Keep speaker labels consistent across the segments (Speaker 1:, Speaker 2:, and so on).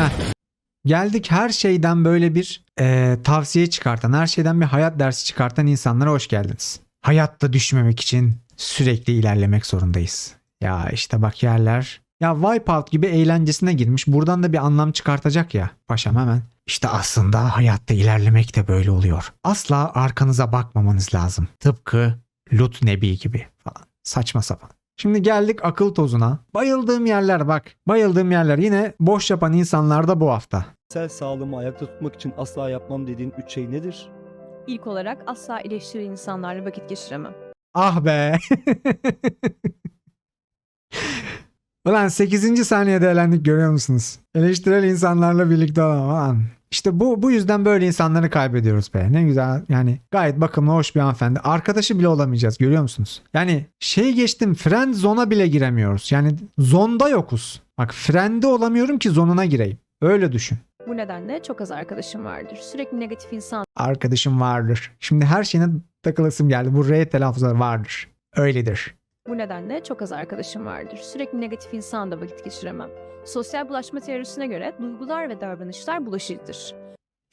Speaker 1: Heh. Geldik her şeyden böyle bir eee, tavsiye çıkartan, her şeyden bir hayat dersi çıkartan insanlara hoş geldiniz. Hayatta düşmemek için sürekli ilerlemek zorundayız. Ya işte bak yerler. Ya Wipeout gibi eğlencesine girmiş. Buradan da bir anlam çıkartacak ya. Paşam hemen. İşte aslında hayatta ilerlemek de böyle oluyor. Asla arkanıza bakmamanız lazım. Tıpkı Lut Nebi gibi falan. Saçma sapan. Şimdi geldik akıl tozuna. Bayıldığım yerler bak. Bayıldığım yerler yine boş yapan insanlar da bu hafta.
Speaker 2: Kişisel sağlığımı ayakta tutmak için asla yapmam dediğin üç şey nedir?
Speaker 3: İlk olarak asla eleştiri insanlarla vakit geçiremem.
Speaker 1: Ah be. Ulan 8. saniyede elendik görüyor musunuz? Eleştirel insanlarla birlikte olamam. İşte bu bu yüzden böyle insanları kaybediyoruz be. Ne güzel yani gayet bakımlı hoş bir hanımefendi. Arkadaşı bile olamayacağız görüyor musunuz? Yani şey geçtim friend zone'a bile giremiyoruz. Yani zonda yokuz. Bak friend'de olamıyorum ki zonuna gireyim. Öyle düşün.
Speaker 3: Bu nedenle çok az arkadaşım vardır. Sürekli negatif insan
Speaker 1: Arkadaşım vardır. Şimdi her şeyine takılasım geldi. Bu R telaffuzları vardır. Öyledir.
Speaker 3: Bu nedenle çok az arkadaşım vardır. Sürekli negatif insanla vakit geçiremem. Sosyal bulaşma teorisine göre duygular ve davranışlar bulaşıcıdır.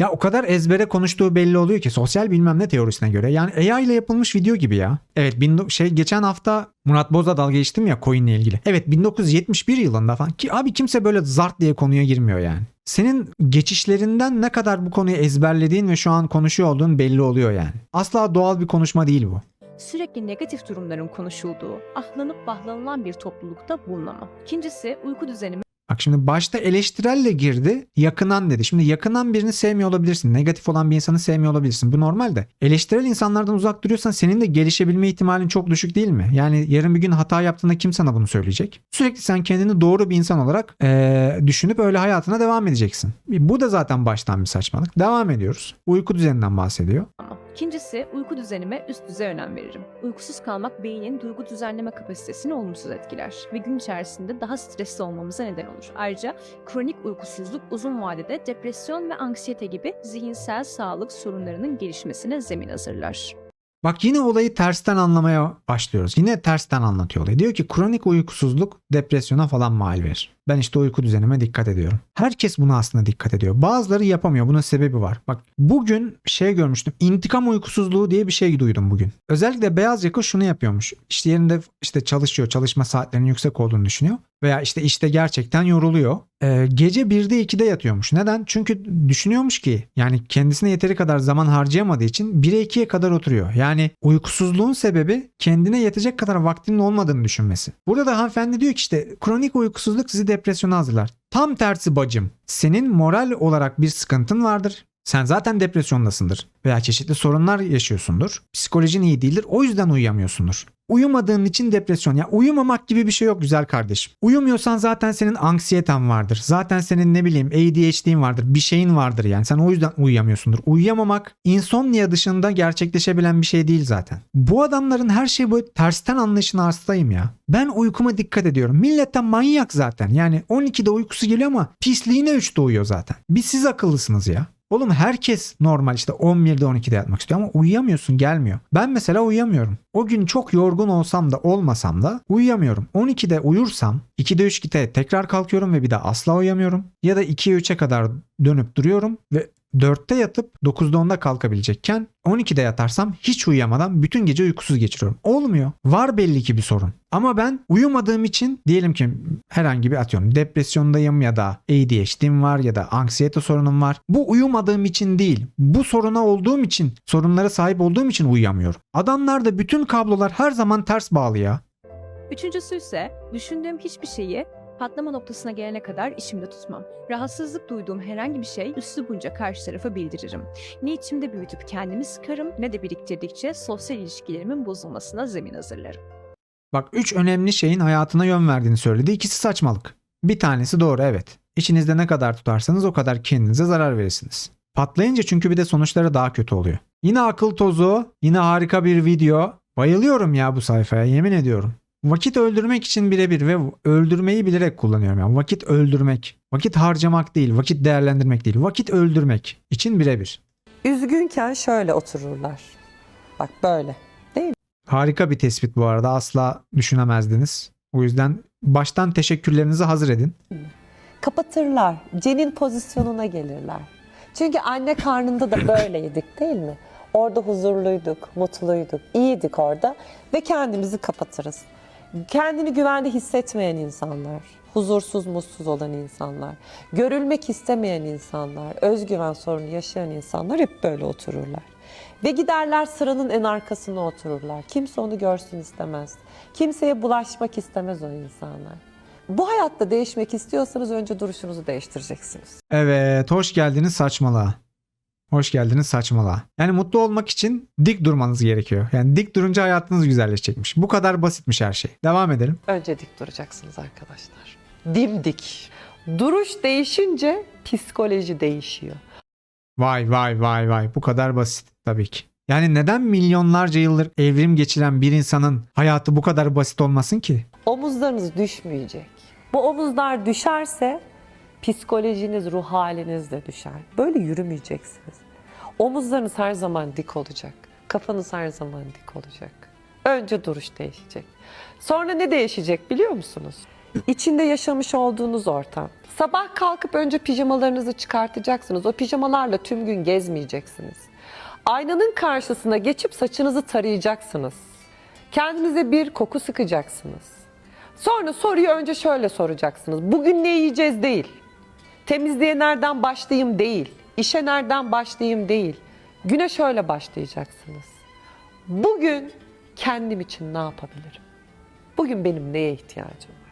Speaker 1: Ya o kadar ezbere konuştuğu belli oluyor ki sosyal bilmem ne teorisine göre. Yani AI ile yapılmış video gibi ya. Evet bin, şey geçen hafta Murat Boz'la dalga geçtim ya coin'le ilgili. Evet 1971 yılında falan ki abi kimse böyle zart diye konuya girmiyor yani. Senin geçişlerinden ne kadar bu konuyu ezberlediğin ve şu an konuşuyor olduğun belli oluyor yani. Asla doğal bir konuşma değil bu.
Speaker 3: Sürekli negatif durumların konuşulduğu, ahlanıp bahlanılan bir toplulukta bulunamam. İkincisi uyku düzenimi
Speaker 1: Bak şimdi başta eleştirelle girdi, yakınan dedi. Şimdi yakınan birini sevmiyor olabilirsin. Negatif olan bir insanı sevmiyor olabilirsin. Bu normal de. Eleştirel insanlardan uzak duruyorsan senin de gelişebilme ihtimalin çok düşük değil mi? Yani yarın bir gün hata yaptığında kim sana bunu söyleyecek? Sürekli sen kendini doğru bir insan olarak eee, düşünüp öyle hayatına devam edeceksin. Bu da zaten baştan bir saçmalık. Devam ediyoruz. Uyku düzeninden bahsediyor.
Speaker 3: İkincisi uyku düzenime üst düzey önem veririm. Uykusuz kalmak beynin duygu düzenleme kapasitesini olumsuz etkiler ve gün içerisinde daha stresli olmamıza neden olur. Ayrıca kronik uykusuzluk uzun vadede depresyon ve anksiyete gibi zihinsel sağlık sorunlarının gelişmesine zemin hazırlar.
Speaker 1: Bak yine olayı tersten anlamaya başlıyoruz. Yine tersten anlatıyor olayı. Diyor ki kronik uykusuzluk depresyona falan mal verir. Ben işte uyku düzenime dikkat ediyorum. Herkes buna aslında dikkat ediyor. Bazıları yapamıyor. Bunun sebebi var. Bak bugün şey görmüştüm. İntikam uykusuzluğu diye bir şey duydum bugün. Özellikle beyaz yaka şunu yapıyormuş. İşte yerinde işte çalışıyor. Çalışma saatlerinin yüksek olduğunu düşünüyor. Veya işte işte gerçekten yoruluyor. Ee, gece 1'de 2'de yatıyormuş. Neden? Çünkü düşünüyormuş ki yani kendisine yeteri kadar zaman harcayamadığı için 1'e 2'ye kadar oturuyor. Yani uykusuzluğun sebebi kendine yetecek kadar vaktinin olmadığını düşünmesi. Burada da hanımefendi diyor ki işte kronik uykusuzluk sizi depresyona hazırlar. Tam tersi bacım. Senin moral olarak bir sıkıntın vardır. Sen zaten depresyondasındır veya çeşitli sorunlar yaşıyorsundur. Psikolojin iyi değildir. O yüzden uyuyamıyorsundur. Uyumadığın için depresyon. Ya uyumamak gibi bir şey yok güzel kardeşim. Uyumuyorsan zaten senin anksiyeten vardır. Zaten senin ne bileyim ADHD'in vardır. Bir şeyin vardır yani. Sen o yüzden uyuyamıyorsundur. Uyuyamamak insomnia dışında gerçekleşebilen bir şey değil zaten. Bu adamların her şeyi böyle tersten anlayışına hastayım ya. Ben uykuma dikkat ediyorum. Milletten manyak zaten. Yani 12'de uykusu geliyor ama pisliğine 3'te uyuyor zaten. Bir siz akıllısınız ya. Oğlum herkes normal işte 11'de 12'de yatmak istiyor ama uyuyamıyorsun gelmiyor. Ben mesela uyuyamıyorum. O gün çok yorgun olsam da olmasam da uyuyamıyorum. 12'de uyursam 2'de 3 gite tekrar kalkıyorum ve bir daha asla uyuyamıyorum. Ya da 2'ye 3'e kadar dönüp duruyorum ve 4'te yatıp 9'da 10'da kalkabilecekken 12'de yatarsam hiç uyuyamadan bütün gece uykusuz geçiriyorum. Olmuyor. Var belli ki bir sorun. Ama ben uyumadığım için diyelim ki herhangi bir atıyorum depresyondayım ya da ADHD'm var ya da anksiyete sorunum var. Bu uyumadığım için değil. Bu soruna olduğum için, sorunlara sahip olduğum için uyuyamıyorum. Adamlarda bütün kablolar her zaman ters bağlı ya.
Speaker 3: Üçüncüsü ise düşündüğüm hiçbir şeyi patlama noktasına gelene kadar içimde tutmam. Rahatsızlık duyduğum herhangi bir şey üslubunca karşı tarafa bildiririm. Ne içimde büyütüp kendimi sıkarım ne de biriktirdikçe sosyal ilişkilerimin bozulmasına zemin hazırlarım.
Speaker 1: Bak üç önemli şeyin hayatına yön verdiğini söyledi. İkisi saçmalık. Bir tanesi doğru evet. İçinizde ne kadar tutarsanız o kadar kendinize zarar verirsiniz. Patlayınca çünkü bir de sonuçları daha kötü oluyor. Yine akıl tozu, yine harika bir video. Bayılıyorum ya bu sayfaya yemin ediyorum. Vakit öldürmek için birebir ve öldürmeyi bilerek kullanıyorum. Yani vakit öldürmek, vakit harcamak değil, vakit değerlendirmek değil, vakit öldürmek için birebir.
Speaker 4: Üzgünken şöyle otururlar. Bak böyle.
Speaker 1: Harika bir tespit bu arada asla düşünemezdiniz. O yüzden baştan teşekkürlerinizi hazır edin.
Speaker 4: kapatırlar. Cenin pozisyonuna gelirler. Çünkü anne karnında da böyleydik değil mi? Orada huzurluyduk, mutluyduk, iyiydik orada ve kendimizi kapatırız. Kendini güvende hissetmeyen insanlar, huzursuz, mutsuz olan insanlar, görülmek istemeyen insanlar, özgüven sorunu yaşayan insanlar hep böyle otururlar. Ve giderler sıranın en arkasına otururlar. Kimse onu görsün istemez. Kimseye bulaşmak istemez o insanlar. Bu hayatta değişmek istiyorsanız önce duruşunuzu değiştireceksiniz.
Speaker 1: Evet, hoş geldiniz saçmalığa. Hoş geldiniz saçmalığa. Yani mutlu olmak için dik durmanız gerekiyor. Yani dik durunca hayatınız güzelleşecekmiş. Bu kadar basitmiş her şey. Devam edelim.
Speaker 4: Önce dik duracaksınız arkadaşlar. Dimdik. Duruş değişince psikoloji değişiyor.
Speaker 1: Vay vay vay vay. Bu kadar basit tabii ki. Yani neden milyonlarca yıldır evrim geçiren bir insanın hayatı bu kadar basit olmasın ki?
Speaker 4: Omuzlarınız düşmeyecek. Bu omuzlar düşerse psikolojiniz, ruh haliniz de düşer. Böyle yürümeyeceksiniz. Omuzlarınız her zaman dik olacak. Kafanız her zaman dik olacak. Önce duruş değişecek. Sonra ne değişecek biliyor musunuz? İçinde yaşamış olduğunuz ortam. Sabah kalkıp önce pijamalarınızı çıkartacaksınız. O pijamalarla tüm gün gezmeyeceksiniz. Aynanın karşısına geçip saçınızı tarayacaksınız. Kendinize bir koku sıkacaksınız. Sonra soruyu önce şöyle soracaksınız. Bugün ne yiyeceğiz değil. Temizliğe nereden başlayayım değil. İşe nereden başlayayım değil. Güne şöyle başlayacaksınız. Bugün kendim için ne yapabilirim? Bugün benim neye ihtiyacım var?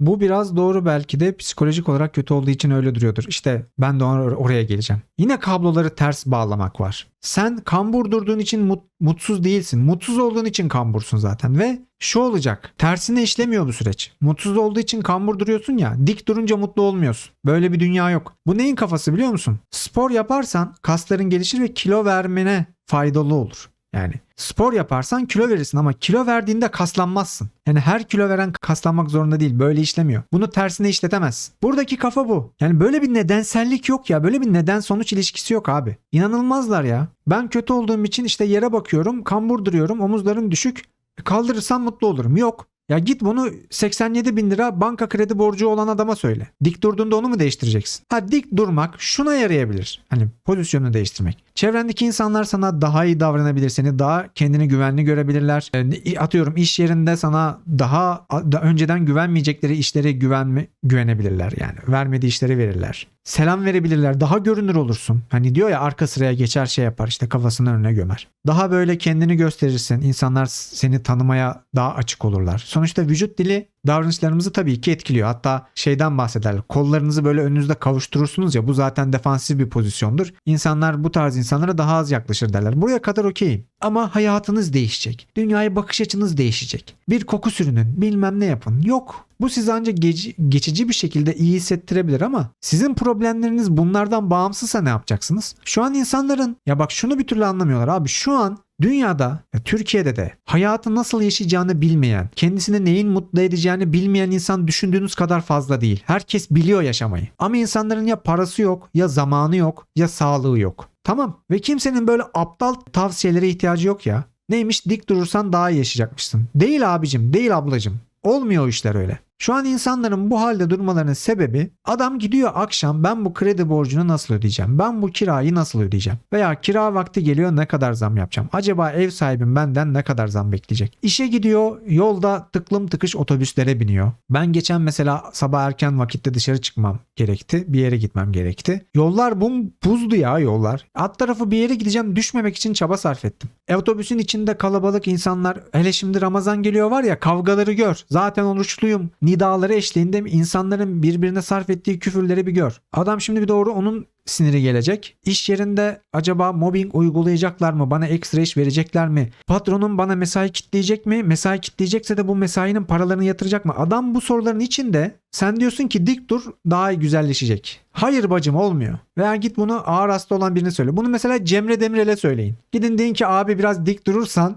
Speaker 1: Bu biraz doğru belki de psikolojik olarak kötü olduğu için öyle duruyordur. İşte ben de or- oraya geleceğim. Yine kabloları ters bağlamak var. Sen kambur durduğun için mut- mutsuz değilsin. Mutsuz olduğun için kambursun zaten ve şu olacak. Tersine işlemiyor bu süreç. Mutsuz olduğu için kambur duruyorsun ya. Dik durunca mutlu olmuyorsun. Böyle bir dünya yok. Bu neyin kafası biliyor musun? Spor yaparsan kasların gelişir ve kilo vermene faydalı olur. Yani spor yaparsan kilo verirsin ama kilo verdiğinde kaslanmazsın. Yani her kilo veren kaslanmak zorunda değil. Böyle işlemiyor. Bunu tersine işletemezsin. Buradaki kafa bu. Yani böyle bir nedensellik yok ya. Böyle bir neden sonuç ilişkisi yok abi. İnanılmazlar ya. Ben kötü olduğum için işte yere bakıyorum, kambur duruyorum, omuzlarım düşük. E, Kaldırırsam mutlu olurum. Yok. Ya git bunu 87 bin lira banka kredi borcu olan adama söyle. Dik durduğunda onu mu değiştireceksin? Ha dik durmak şuna yarayabilir. Hani pozisyonu değiştirmek. Çevrendeki insanlar sana daha iyi davranabilir. Seni daha kendini güvenli görebilirler. E, atıyorum iş yerinde sana daha da önceden güvenmeyecekleri işlere güvenme, güvenebilirler yani. Vermediği işleri verirler. Selam verebilirler. Daha görünür olursun. Hani diyor ya arka sıraya geçer şey yapar işte kafasının önüne gömer. Daha böyle kendini gösterirsin. İnsanlar seni tanımaya daha açık olurlar. Sonuçta vücut dili davranışlarımızı tabii ki etkiliyor. Hatta şeyden bahsederler. Kollarınızı böyle önünüzde kavuşturursunuz ya bu zaten defansif bir pozisyondur. İnsanlar bu tarz insanlara daha az yaklaşır derler. Buraya kadar okeyim. Ama hayatınız değişecek. Dünyaya bakış açınız değişecek. Bir koku sürünün bilmem ne yapın. Yok. Bu sizi ancak geci- geçici bir şekilde iyi hissettirebilir ama sizin problemleriniz bunlardan bağımsızsa ne yapacaksınız? Şu an insanların ya bak şunu bir türlü anlamıyorlar abi. Şu an Dünyada, ya Türkiye'de de hayatı nasıl yaşayacağını bilmeyen, kendisini neyin mutlu edeceğini bilmeyen insan düşündüğünüz kadar fazla değil. Herkes biliyor yaşamayı. Ama insanların ya parası yok, ya zamanı yok, ya sağlığı yok. Tamam. Ve kimsenin böyle aptal tavsiyelere ihtiyacı yok ya. Neymiş dik durursan daha iyi yaşayacakmışsın. Değil abicim, değil ablacım. Olmuyor o işler öyle. Şu an insanların bu halde durmalarının sebebi adam gidiyor akşam ben bu kredi borcunu nasıl ödeyeceğim? Ben bu kirayı nasıl ödeyeceğim? Veya kira vakti geliyor ne kadar zam yapacağım? Acaba ev sahibim benden ne kadar zam bekleyecek? İşe gidiyor yolda tıklım tıkış otobüslere biniyor. Ben geçen mesela sabah erken vakitte dışarı çıkmam gerekti. Bir yere gitmem gerekti. Yollar bum buzdu ya yollar. Alt tarafı bir yere gideceğim düşmemek için çaba sarf ettim. E, otobüsün içinde kalabalık insanlar hele şimdi Ramazan geliyor var ya kavgaları gör. Zaten oruçluyum. Nidaları eşliğinde insanların birbirine sarf ettiği küfürleri bir gör. Adam şimdi bir doğru onun siniri gelecek. İş yerinde acaba mobbing uygulayacaklar mı? Bana ekstra iş verecekler mi? Patronum bana mesai kitleyecek mi? Mesai kitleyecekse de bu mesainin paralarını yatıracak mı? Adam bu soruların içinde sen diyorsun ki dik dur daha iyi güzelleşecek. Hayır bacım olmuyor. Veya git bunu ağır hasta olan birine söyle. Bunu mesela Cemre Demirel'e söyleyin. Gidin deyin ki abi biraz dik durursan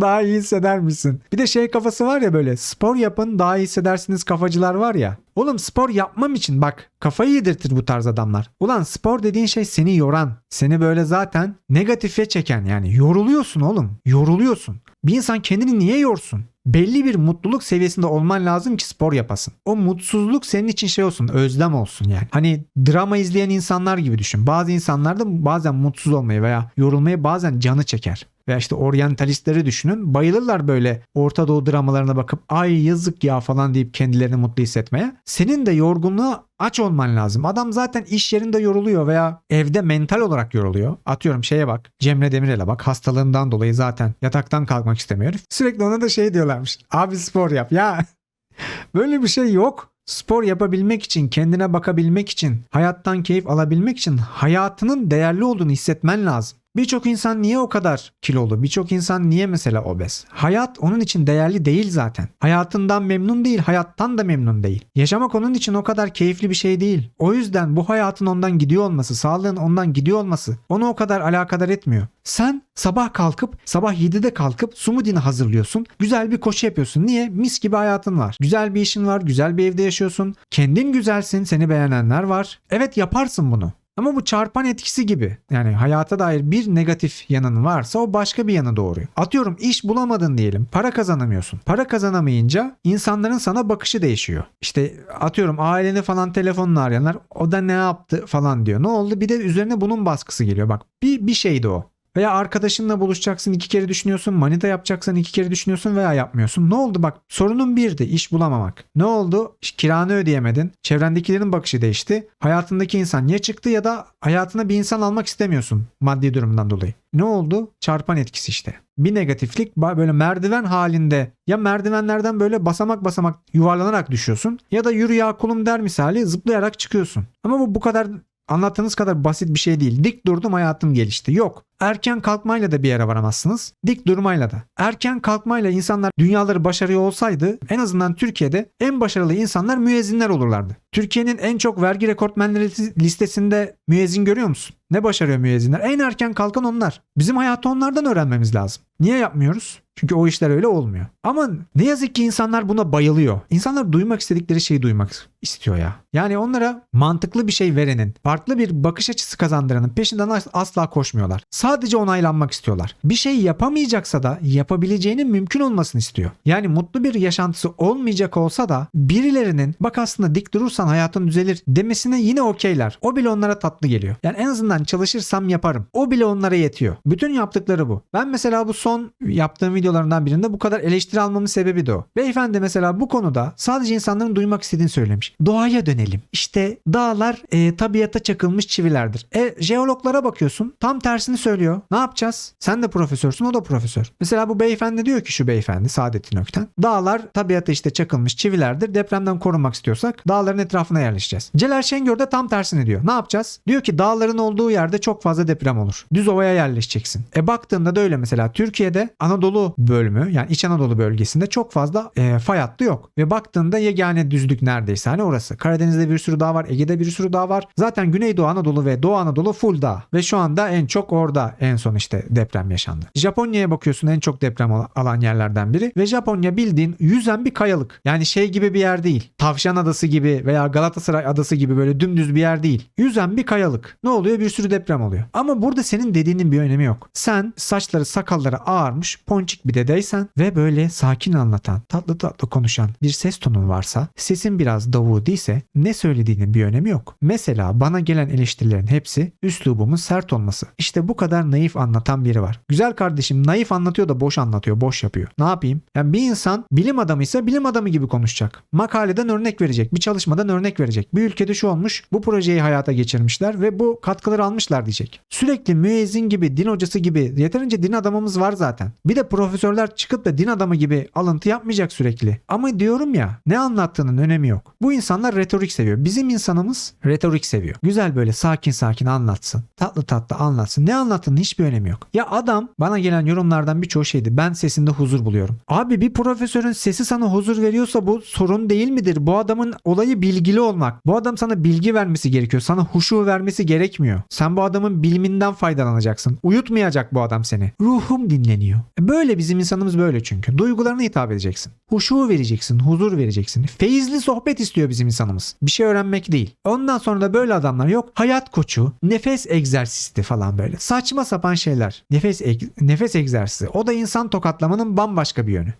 Speaker 1: daha iyi hisseder misin? Bir de şey kafası var ya böyle spor yapın daha iyi hissedersiniz kafacılar var ya. Oğlum spor yapmam için bak kafayı yedirtir bu tarz adamlar. Ulan spor dediğin şey seni yoran, seni böyle zaten negatife çeken yani yoruluyorsun oğlum. Yoruluyorsun. Bir insan kendini niye yorsun? Belli bir mutluluk seviyesinde olman lazım ki spor yapasın. O mutsuzluk senin için şey olsun, özlem olsun yani. Hani drama izleyen insanlar gibi düşün. Bazı insanlar da bazen mutsuz olmayı veya yorulmayı bazen canı çeker. Veya işte oryantalistleri düşünün. Bayılırlar böyle Orta Doğu dramalarına bakıp ay yazık ya falan deyip kendilerini mutlu hissetmeye. Senin de yorgunluğa aç olman lazım. Adam zaten iş yerinde yoruluyor veya evde mental olarak yoruluyor. Atıyorum şeye bak. Cemre Demirel'e bak. Hastalığından dolayı zaten yataktan kalkmak istemiyor. Sürekli ona da şey diyorlarmış. Abi spor yap. Ya böyle bir şey yok. Spor yapabilmek için, kendine bakabilmek için, hayattan keyif alabilmek için hayatının değerli olduğunu hissetmen lazım. Birçok insan niye o kadar kilolu? Birçok insan niye mesela obez? Hayat onun için değerli değil zaten. Hayatından memnun değil, hayattan da memnun değil. Yaşamak onun için o kadar keyifli bir şey değil. O yüzden bu hayatın ondan gidiyor olması, sağlığın ondan gidiyor olması onu o kadar alakadar etmiyor. Sen sabah kalkıp sabah 7'de kalkıp smoothie'ni hazırlıyorsun. Güzel bir koşu yapıyorsun. Niye? Mis gibi hayatın var. Güzel bir işin var. Güzel bir evde yaşıyorsun. Kendin güzelsin. Seni beğenenler var. Evet yaparsın bunu. Ama bu çarpan etkisi gibi. Yani hayata dair bir negatif yanın varsa o başka bir yana doğuruyor. Atıyorum iş bulamadın diyelim. Para kazanamıyorsun. Para kazanamayınca insanların sana bakışı değişiyor. İşte atıyorum aileni falan telefonla arayanlar o da ne yaptı falan diyor. Ne oldu? Bir de üzerine bunun baskısı geliyor. Bak bir, bir şeydi o. Veya arkadaşınla buluşacaksın iki kere düşünüyorsun. Manita yapacaksan iki kere düşünüyorsun veya yapmıyorsun. Ne oldu bak sorunun birdi iş bulamamak. Ne oldu? Kiranı ödeyemedin. Çevrendekilerin bakışı değişti. Hayatındaki insan ya çıktı ya da hayatına bir insan almak istemiyorsun maddi durumdan dolayı. Ne oldu? Çarpan etkisi işte. Bir negatiflik böyle merdiven halinde ya merdivenlerden böyle basamak basamak yuvarlanarak düşüyorsun ya da yürü ya kulum der misali zıplayarak çıkıyorsun. Ama bu bu kadar Anlattığınız kadar basit bir şey değil. Dik durdum hayatım gelişti. Yok. Erken kalkmayla da bir yere varamazsınız. Dik durmayla da. Erken kalkmayla insanlar dünyaları başarıyor olsaydı en azından Türkiye'de en başarılı insanlar müezzinler olurlardı. Türkiye'nin en çok vergi rekortmenleri listesinde müezzin görüyor musun? Ne başarıyor müezzinler? En erken kalkan onlar. Bizim hayatı onlardan öğrenmemiz lazım. Niye yapmıyoruz? Çünkü o işler öyle olmuyor. Ama ne yazık ki insanlar buna bayılıyor. İnsanlar duymak istedikleri şeyi duymak istiyor ya. Yani onlara mantıklı bir şey verenin, farklı bir bakış açısı kazandıranın peşinden as- asla koşmuyorlar. Sadece onaylanmak istiyorlar. Bir şey yapamayacaksa da yapabileceğinin mümkün olmasını istiyor. Yani mutlu bir yaşantısı olmayacak olsa da birilerinin bak aslında dik durursan hayatın düzelir demesine yine okeyler. O bile onlara tatlı geliyor. Yani en azından çalışırsam yaparım. O bile onlara yetiyor. Bütün yaptıkları bu. Ben mesela bu son yaptığım videolarından birinde bu kadar eleştiri almamın sebebi de o. Beyefendi mesela bu konuda sadece insanların duymak istediğini söylemiş. Doğaya dönelim. İşte dağlar e, tabiata çakılmış çivilerdir. E jeologlara bakıyorsun tam tersini söylüyor. Ne yapacağız? Sen de profesörsün o da profesör. Mesela bu beyefendi diyor ki şu beyefendi Saadettin Ökten. Dağlar tabiata işte çakılmış çivilerdir. Depremden korunmak istiyorsak dağların etrafına yerleşeceğiz. Celal Şengör de tam tersini diyor. Ne yapacağız? Diyor ki dağların olduğu yerde çok fazla deprem olur. Düz ovaya yerleşeceksin. E baktığında da öyle mesela Türkiye'de Anadolu bölümü yani İç Anadolu bölgesinde çok fazla e, fay hattı yok. Ve baktığında yegane düzlük neredeyse hani orası. Karadeniz'de bir sürü dağ var. Ege'de bir sürü dağ var. Zaten Güneydoğu Anadolu ve Doğu Anadolu full dağ. Ve şu anda en çok orada en son işte deprem yaşandı. Japonya'ya bakıyorsun en çok deprem al- alan yerlerden biri. Ve Japonya bildiğin yüzen bir kayalık. Yani şey gibi bir yer değil. Tavşan Adası gibi veya Galatasaray Adası gibi böyle dümdüz bir yer değil. Yüzen bir kayalık. Ne oluyor? Bir sürü deprem oluyor. Ama burada senin dediğinin bir önemi yok. Sen saçları sakalları ağarmış ponçik bir dedeysen ve böyle sakin anlatan, tatlı tatlı konuşan bir ses tonun varsa, sesin biraz davudi ise ne söylediğinin bir önemi yok. Mesela bana gelen eleştirilerin hepsi üslubumun sert olması. İşte bu kadar naif anlatan biri var. Güzel kardeşim naif anlatıyor da boş anlatıyor, boş yapıyor. Ne yapayım? Yani bir insan bilim adamıysa bilim adamı gibi konuşacak. Makaleden örnek verecek, bir çalışmadan örnek verecek. Bir ülkede şu olmuş, bu projeyi hayata geçirmişler ve bu katkıları almışlar diyecek. Sürekli müezzin gibi, din hocası gibi yeterince din adamımız var zaten. Bir de profesörler çıkıp da din adamı gibi alıntı yapmayacak sürekli. Ama diyorum ya ne anlattığının önemi yok. Bu insanlar retorik seviyor. Bizim insanımız retorik seviyor. Güzel böyle sakin sakin anlatsın. Tatlı tatlı anlatsın. Ne anlattığının hiçbir önemi yok. Ya adam bana gelen yorumlardan birçoğu şeydi. Ben sesinde huzur buluyorum. Abi bir profesörün sesi sana huzur veriyorsa bu sorun değil midir? Bu adamın olayı bilgili olmak. Bu adam sana bilgi vermesi gerekiyor. Sana huşu vermesi gerekmiyor. Sen bu adamın biliminden faydalanacaksın. Uyutmayacak bu adam seni. Ruhum dinle dinleniyor. E Bizim insanımız böyle çünkü. Duygularına hitap edeceksin. Huşu vereceksin, huzur vereceksin. Feyizli sohbet istiyor bizim insanımız. Bir şey öğrenmek değil. Ondan sonra da böyle adamlar yok. Hayat koçu, nefes egzersisti falan böyle. Saçma sapan şeyler. Nefes nefes egzersizi. O da insan tokatlamanın bambaşka bir yönü.